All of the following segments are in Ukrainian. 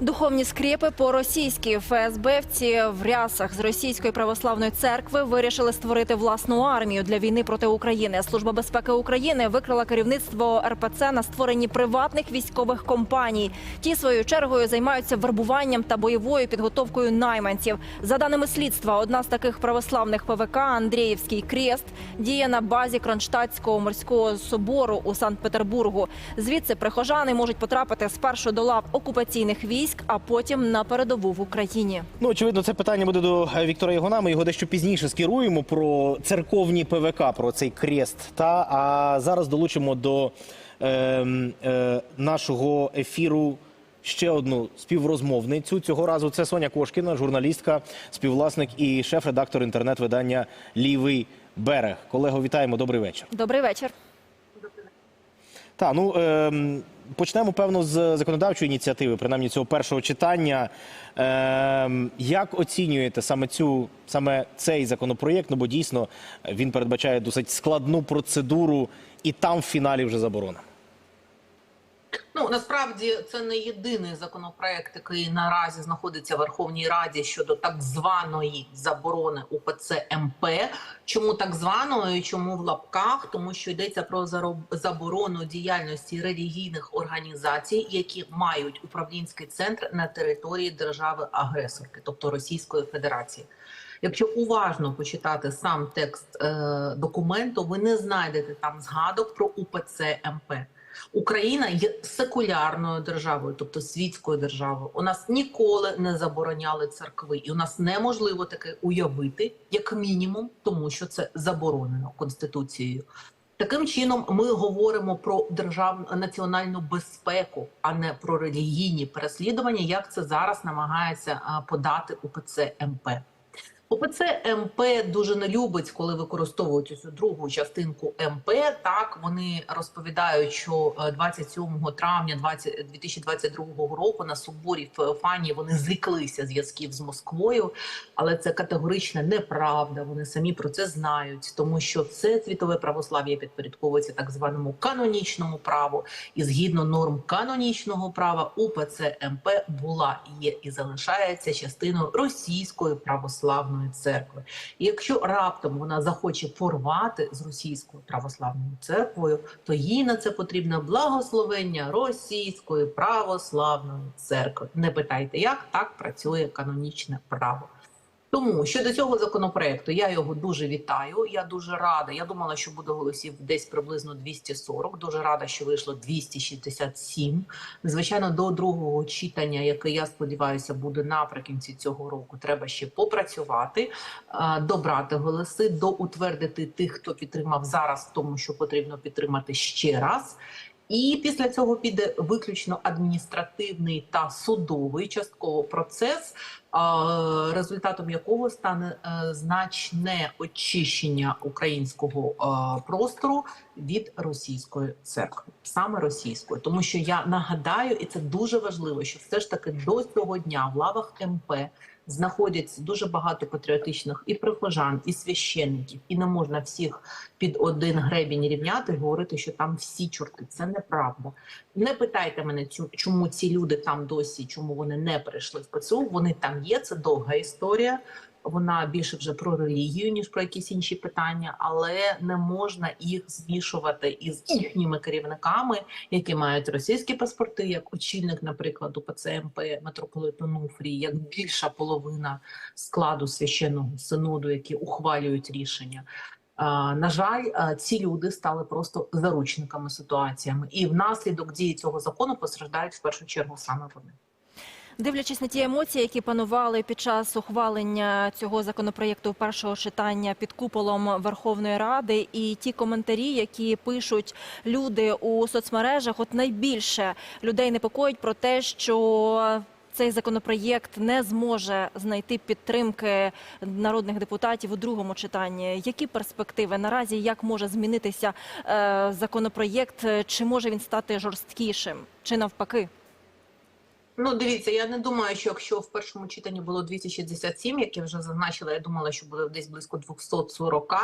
Духовні скріпи по-російськи ФСБівці в рясах з російської православної церкви вирішили створити власну армію для війни проти України. Служба безпеки України викрила керівництво РПЦ на створенні приватних військових компаній. Ті своєю чергою займаються вербуванням та бойовою підготовкою найманців. За даними слідства, одна з таких православних ПВК Андріївський Крест діє на базі Кронштадтського морського собору у Санкт-Петербургу. Звідси прихожани можуть потрапити спершу до лав окупаційних військ, а потім на передову в Україні. Ну, очевидно, це питання буде до е, Віктора Єгона. Ми його дещо пізніше скеруємо про церковні ПВК, про цей крест. Та а зараз долучимо до е, е, нашого ефіру. Ще одну співрозмовницю цього разу це Соня Кошкіна, журналістка, співвласник і шеф-редактор інтернет-видання Лівий берег. Колего, вітаємо. Добрий вечір. Добрий вечір. Так, ну е, почнемо певно з законодавчої ініціативи, принаймні цього першого читання. Е, як оцінюєте саме цю саме цей законопроєкт? Ну бо дійсно він передбачає досить складну процедуру, і там в фіналі вже заборона. Ну насправді це не єдиний законопроект, який наразі знаходиться в Верховній Раді щодо так званої заборони УПЦ МП. Чому так званої? Чому в лапках? Тому що йдеться про заборону діяльності релігійних організацій, які мають управлінський центр на території держави-агресорки, тобто Російської Федерації. Якщо уважно почитати сам текст е, документу, ви не знайдете там згадок про УПЦ МП. Україна є секулярною державою, тобто світською державою. У нас ніколи не забороняли церкви, і у нас неможливо таке уявити, як мінімум, тому що це заборонено конституцією. Таким чином, ми говоримо про державну національну безпеку, а не про релігійні переслідування, як це зараз намагається подати УПЦ МП. ОПЦ МП дуже не любить, коли використовують цю другу частинку МП. Так вони розповідають, що е, 27 травня 20, 2022 року на соборі в Фані вони зріклися зв'язків з Москвою, але це категорична неправда. Вони самі про це знають, тому що все світове православ'я підпорядковується так званому канонічному праву, і згідно норм канонічного права, УПЦ МП була, є і залишається частиною російської православної церкви. І якщо раптом вона захоче порвати з російською православною церквою, то їй на це потрібно благословення російської православної церкви. Не питайте, як так працює канонічне право. Тому щодо цього законопроекту, я його дуже вітаю. Я дуже рада. Я думала, що буде голосів десь приблизно 240. Дуже рада, що вийшло 267. Звичайно, до другого читання, яке я сподіваюся, буде наприкінці цього року. Треба ще попрацювати, е, добрати голоси, доутвердити тих, хто підтримав зараз, тому що потрібно підтримати ще раз. І після цього піде виключно адміністративний та судовий частково процес, результатом якого стане е, значне очищення українського е, простору від російської церкви, саме російської, тому що я нагадаю, і це дуже важливо, що все ж таки до цього дня в лавах МП знаходяться дуже багато патріотичних і прихожан, і священників, і не можна всіх під один гребінь рівняти і говорити, що там всі чорти. Це неправда. Не питайте мене, чому ці люди там досі, чому вони не прийшли в ПЦУ. Вони там є. Це довга історія. Вона більше вже про релігію, ніж про якісь інші питання, але не можна їх змішувати із їхніми керівниками, які мають російські паспорти, як очільник, наприклад, УПЦ МП митрополит Онуфрій, як більша половина складу священного синоду, які ухвалюють рішення. На жаль, ці люди стали просто заручниками ситуаціями, і внаслідок дії цього закону постраждають в першу чергу саме вони. Дивлячись на ті емоції, які панували під час ухвалення цього законопроєкту першого читання під куполом Верховної Ради, і ті коментарі, які пишуть люди у соцмережах, от найбільше людей непокоїть про те, що цей законопроєкт не зможе знайти підтримки народних депутатів у другому читанні. Які перспективи наразі як може змінитися е, законопроєкт? Чи може він стати жорсткішим, чи навпаки? Ну, дивіться, я не думаю, що якщо в першому читанні було 267, як я вже зазначила, я думала, що буде десь близько 240.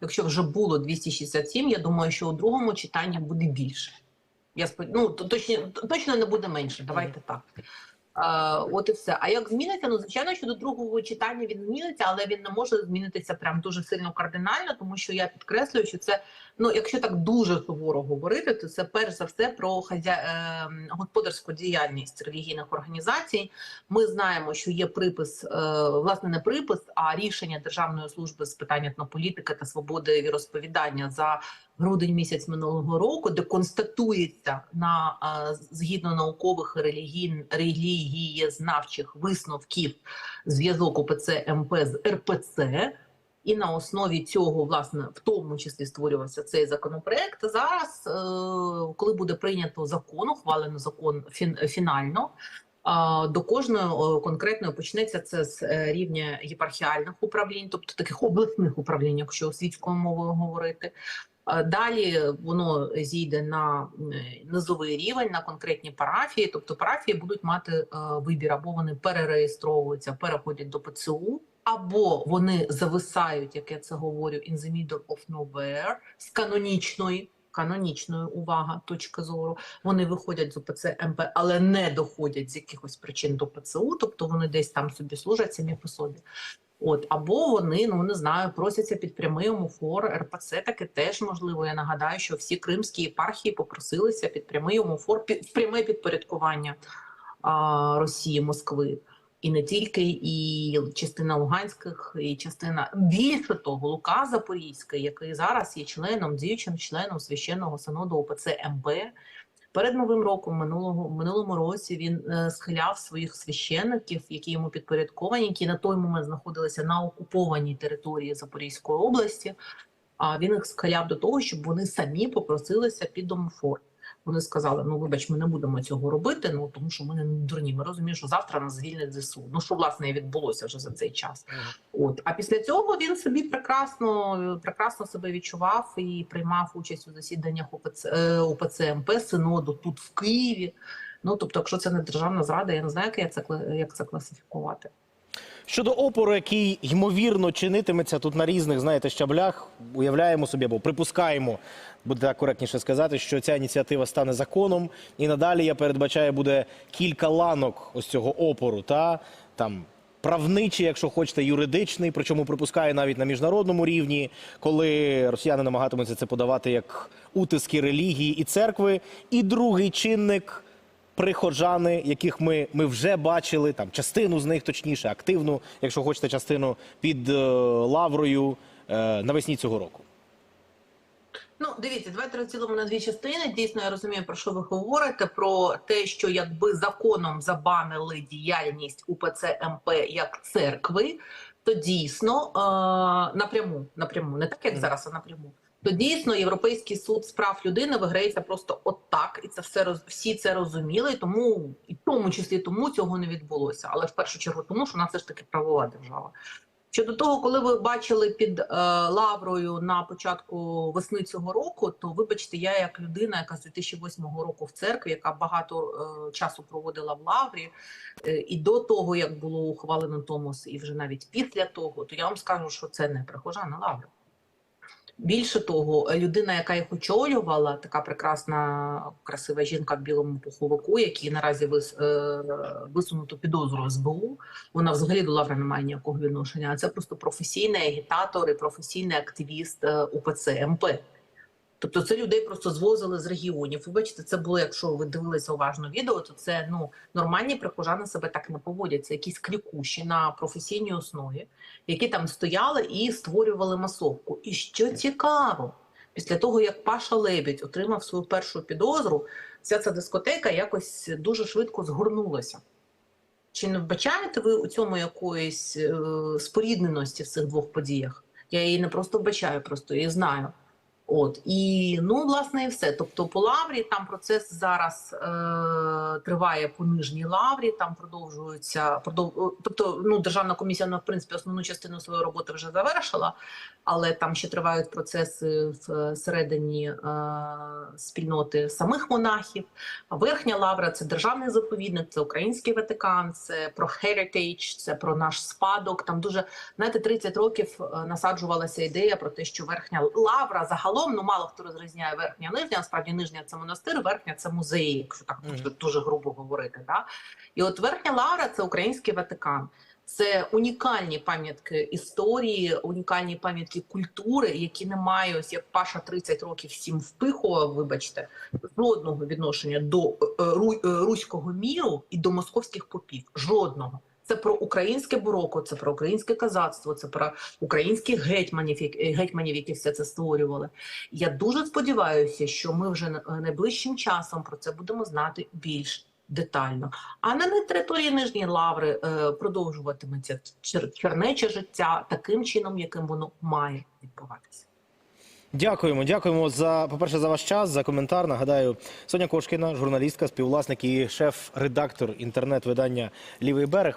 Якщо вже було 267, я думаю, що у другому читанні буде більше. Я спод... ну, точно, точно не буде менше. Давайте так. От і все. А як зміниться? Ну звичайно, що до другого читання він зміниться, але він не може змінитися прям дуже сильно кардинально, тому що я підкреслюю, що це ну, якщо так дуже суворо говорити, то це перш за все про хазя... е, господарську діяльність релігійних організацій. Ми знаємо, що є припис, е, власне, не припис, а рішення Державної служби з питань етнополітики та свободи віросповідання за грудень місяць минулого року, де констатується на е, згідно наукових релігій, релігієзнавчих висновків зв'язок ОПЦ МП з РПЦ. І на основі цього, власне, в тому числі створювався цей законопроект. Зараз, е, коли буде прийнято закон, ухвалено закон фінально, е, до кожної конкретної почнеться це з рівня єпархіальних управлінь, тобто таких обласних управлінь, якщо світською мовою говорити. Е, Далі воно зійде на е, низовий рівень, на конкретні парафії. Тобто парафії будуть мати е, вибір, або вони перереєстровуються, переходять до ПЦУ, або вони зависають, як я це говорю, in the middle of nowhere, з канонічної. Канонічної увага, точки зору. Вони виходять з ОПЦ МП, але не доходять з якихось причин до ПЦУ, тобто вони десь там собі служать самі по собі. От або вони ну не знаю, просяться під прямий омофор РПЦ. Таке теж можливо. Я нагадаю, що всі кримські єпархії попросилися під прямий омофор, під пряме підпорядкування а, Росії, Москви. І не тільки, і частина Луганських, і частина більше того, Лука Запорізький, який зараз є членом, діючим членом священного синоду ОПЦ МП. Перед новим роком минулого минулому році він е, схиляв своїх священників, які йому підпорядковані, які на той момент знаходилися на окупованій території Запорізької області. А він їх схиляв до того, щоб вони самі попросилися під омофор. Вони сказали: ну вибач, ми не будемо цього робити. Ну тому що ми не дурні. Ми розуміємо, що завтра нас звільнять ЗСУ. Ну що власне і відбулося вже за цей час. От а після цього він собі прекрасно прекрасно себе відчував і приймав участь у засіданнях ОПЦ, е, МП синоду тут в Києві. Ну тобто, якщо це не державна зрада, я не знаю, як це як це класифікувати. Щодо опору, який ймовірно чинитиметься тут на різних, знаєте, щаблях, уявляємо собі або припускаємо, буде так коректніше сказати, що ця ініціатива стане законом, і надалі я передбачаю буде кілька ланок ось цього опору, та там. Правничий, якщо хочете, юридичний, причому припускає навіть на міжнародному рівні, коли росіяни намагатимуться це подавати як утиски релігії і церкви. І другий чинник прихожани, яких ми, ми вже бачили, там частину з них, точніше, активну, якщо хочете, частину під е, лаврою е, навесні цього року. Ну, дивіться, давайте розділимо на дві частини. Дійсно, я розумію, про що ви говорите. Про те, що якби законом забанили діяльність УПЦ МП як церкви, то дійсно е- напряму, напряму, не так як зараз, а напряму. То дійсно Європейський суд з прав людини виграється просто отак, і це все роз всі це розуміли, тому і в тому числі тому цього не відбулося. Але в першу чергу тому, що у нас все ж таки правова держава. Щодо того, коли ви бачили під е, лаврою на початку весни цього року, то вибачте, я як людина, яка з 2008 року в церкві, яка багато е, часу проводила в лаврі, е, і до того як було ухвалено Томос, і вже навіть після того, то я вам скажу, що це не прихожана лаври. Більше того, людина, яка їх очолювала, така прекрасна, красива жінка в білому пуховику, якій наразі вис, е, висунуто підозру СБУ, вона взагалі до лаври не має ніякого відношення. А це просто професійний агітатор і професійний активіст е, УПЦ МП. Тобто це людей просто звозили з регіонів. Ви бачите, це було, якщо ви дивилися уважно відео, то це ну нормальні прихожани себе так не поводять. Це якісь клікуші на професійній основі, які там стояли і створювали масовку. І що цікаво, після того як Паша Лебідь отримав свою першу підозру, вся ця дискотека якось дуже швидко згорнулася. Чи не вбачаєте ви у цьому якоїсь е, спорідненості в цих двох подіях? Я її не просто вбачаю, просто її знаю. От і ну власне і все. Тобто, по лаврі там процес зараз е, триває по нижній лаврі. Там продовжується продов... Тобто, ну державна комісія вона, в принципі основну частину своєї роботи вже завершила, але там ще тривають процеси всередині е, спільноти самих монахів. А верхня лавра це державний заповідник, це український Ватикан, це про heritage, це про наш спадок. Там дуже знаєте, 30 років е, насаджувалася ідея про те, що верхня лавра загалом загалом ну мало хто розрізняє верхня нижня. Насправді нижня це монастир, верхня це музеї, якщо так Мгм. дуже, дуже грубо говорити. Да? І от верхня лавра це український Ватикан. Це унікальні пам'ятки історії, унікальні пам'ятки культури, які не мають, як Паша 30 років всім впихував, вибачте, жодного відношення до е, е, руського міру і до московських попів. Жодного. Це про українське бароко, це про українське казацтво, це про українських гетьманів, е, гетьманів, які все це створювали. Я дуже сподіваюся, що ми вже найближчим часом про це будемо знати більш детально. А на території Нижньої Лаври е, продовжуватиметься чер- чернече життя таким чином, яким воно має відбуватися. Дякуємо, дякуємо за по-перше, за ваш час, за коментар. Нагадаю, Соня Кошкіна, журналістка, співвласник і шеф-редактор інтернет-видання Лівий берег.